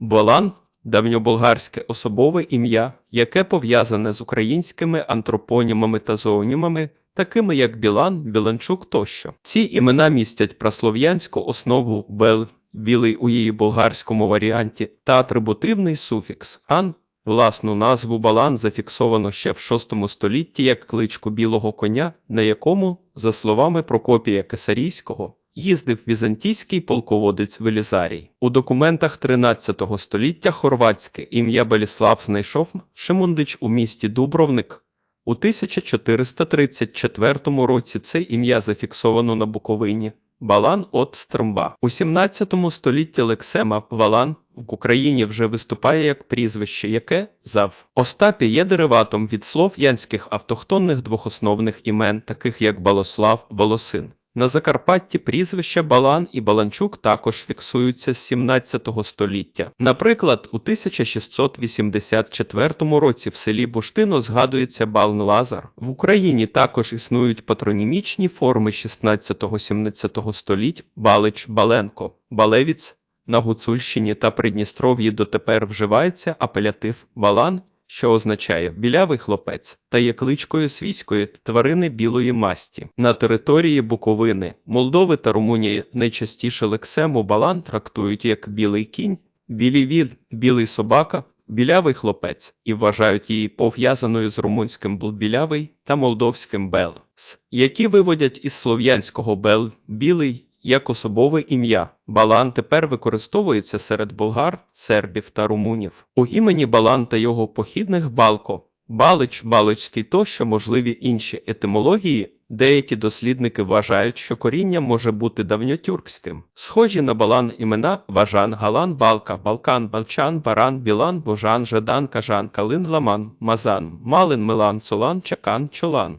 Болан давньоболгарське особове ім'я, яке пов'язане з українськими антропонімами та зоонімами, такими як Білан, Біланчук тощо. Ці імена містять праслов'янську основу бел, білий у її болгарському варіанті, та атрибутивний суфікс ан. Власну назву Балан зафіксовано ще в VI столітті як кличку білого коня, на якому, за словами Прокопія Кесарійського, їздив візантійський полководець Велізарій. У документах 13 століття хорватське ім'я Беліслав знайшов Шимундич у місті Дубровник. У 1434 році це ім'я зафіксовано на Буковині. Балан от Стромба. У 17 столітті Лексема Валан в Україні вже виступає як прізвище, яке зав Остапі є дериватом від слов янських автохтонних двохосновних імен, таких як Балослав, Балосин. На Закарпатті прізвища Балан і Баланчук також фіксуються з 17 століття. Наприклад, у 1684 році в селі Буштино згадується Балн Лазар. В Україні також існують патронімічні форми 16-17 століть Балич, Баленко, Балевіц. На Гуцульщині та Придністров'ї дотепер вживається апелятив Балан, що означає білявий хлопець, та є кличкою свійської тварини білої масті. На території Буковини, Молдови та Румунії найчастіше лексему балан трактують як білий кінь, білий від, білий собака, білявий хлопець і вважають її пов'язаною з румунським білявий та молдовським бел, які виводять із слов'янського бел білий як особове ім'я. Балан тепер використовується серед болгар, сербів та румунів. У імені Балан та його похідних Балко, Балич, Баличський тощо можливі інші етимології. Деякі дослідники вважають, що коріння може бути давньотюркським. Схожі на балан імена Важан, Галан, Балка, Балкан, Балчан, Баран, Білан, Божан, Жадан, Кажан, Калин, Ламан, Мазан, Малин, Милан, Солан, Чакан, Чолан.